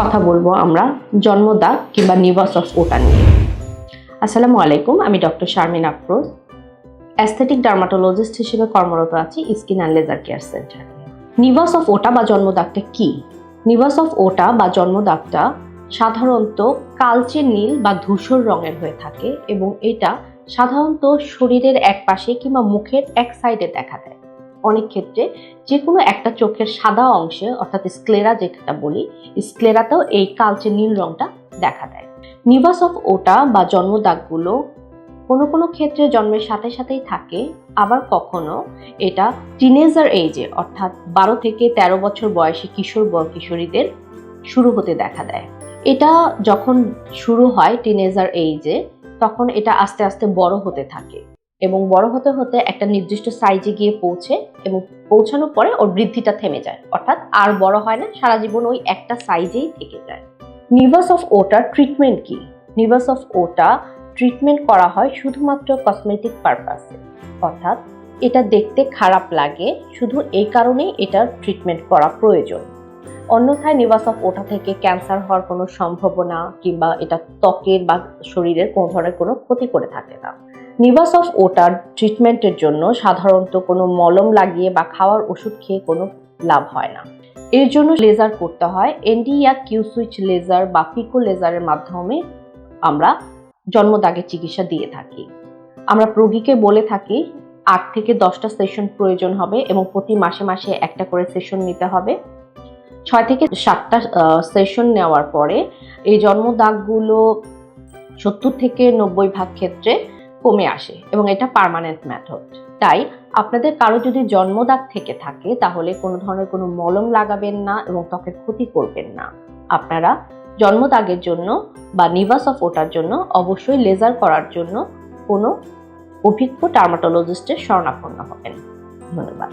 কথা বলব আমরা জন্মদাগ কিংবা নিভাস অফ ওটা নিয়ে। আসসালামু আলাইকুম, আমি doctor Sharmin Afroz. Aesthetic dermatologist হিসেবে কর্মরত আছি skin and laser care center nevus of Ota বা জন্মদাগটা কি? নিভাস অফ ওটা বা জন্মদাগটা সাধারণত কালচে নীল বা ধূসর রঙের হয়ে থাকে এবং এটা সাধারণত শরীরের এক পাশে কিংবা মুখের এক সাইডে দেখা দেয়। অনেক ক্ষেত্রে যে কোনো একটা চোখের সাদা অংশে, অর্থাৎ স্ক্লেরা যেটা বলি স্ক্লেরাতেও এই কালচে নীল রংটা দেখা দেয়। নিভাস অফ ওটা বা জন্মদাগগুলো কোনো কোনো ক্ষেত্রে জন্মের সাথে সাথেই থাকে, আবার কখনো এটা টিনেজার এজে অর্থাৎ বারো থেকে ১৩ বছর বয়সী কিশোর কিশোরীদের শুরু হতে দেখা দেয়। এটা যখন শুরু হয় টিনেজার এইজে তখন এটা আস্তে আস্তে বড় হতে থাকে। এবং বড় হতে হতে একটা নির্দিষ্ট সাইজে গিয়ে পৌঁছে এবং পৌঁছানোর পরে ওর বৃদ্ধিটা থেমে যায়। অর্থাৎ আর বড় হয় না, সারা জীবন ওই একটা সাইজেই থেকে যায়। নিভাস অফ ওটা ট্রিটমেন্ট কি? নিভাস অফ ওটা ট্রিটমেন্ট করা হয় শুধুমাত্র কসমেটিক পারপাসে অর্থাৎ এটা দেখতে খারাপ লাগে, শুধু এই কারণেই এটার ট্রিটমেন্ট করা প্রয়োজন। অন্যথায় নিভাস অফ ওটা থেকে ক্যান্সার হওয়ার কোনো সম্ভাবনা কিংবা এটা ত্বকের বা শরীরের কোনো ধরনের কোনো ক্ষতি করে থাকে না। নিভাস অফ ওটার ট্রিটমেন্টের জন্য সাধারণত কোনো মলম লাগিয়ে বা খাওয়ার ওষুধ খেয়ে কোনো লাভ হয় না। এর জন্য লেজার করতে হয়। এনডিয়া কিউ সুইচ লেজার বা পিকো লেজারের মাধ্যমে আমরা জন্মদাগের চিকিৎসা দিয়ে থাকি। আমরা রোগীকে বলে থাকি, আট থেকে দশটা সেশন প্রয়োজন হবে এবং প্রতি মাসে মাসে একটা করে সেশন নিতে হবে। ছয় থেকে সাতটা সেশন নেওয়ার পরে এই জন্মদাগগুলো সত্তর থেকে নব্বই ভাগ ক্ষেত্রে কমে আসে এবং এটা পারমানেন্ট মেথড তাই আপনাদের কারও যদি জন্মদাগ থেকে থাকে, তাহলে কোনো ধরনের কোনো মলম লাগাবেন না এবং ত্বকের ক্ষতি করবেন না। আপনারা জন্মদাগের জন্য বা নিভাস অফ ওটার জন্য অবশ্যই লেজার করার জন্য কোনো অভিজ্ঞ টার্মাটোলজিস্টের শরণাপন্ন হবেন। ধন্যবাদ।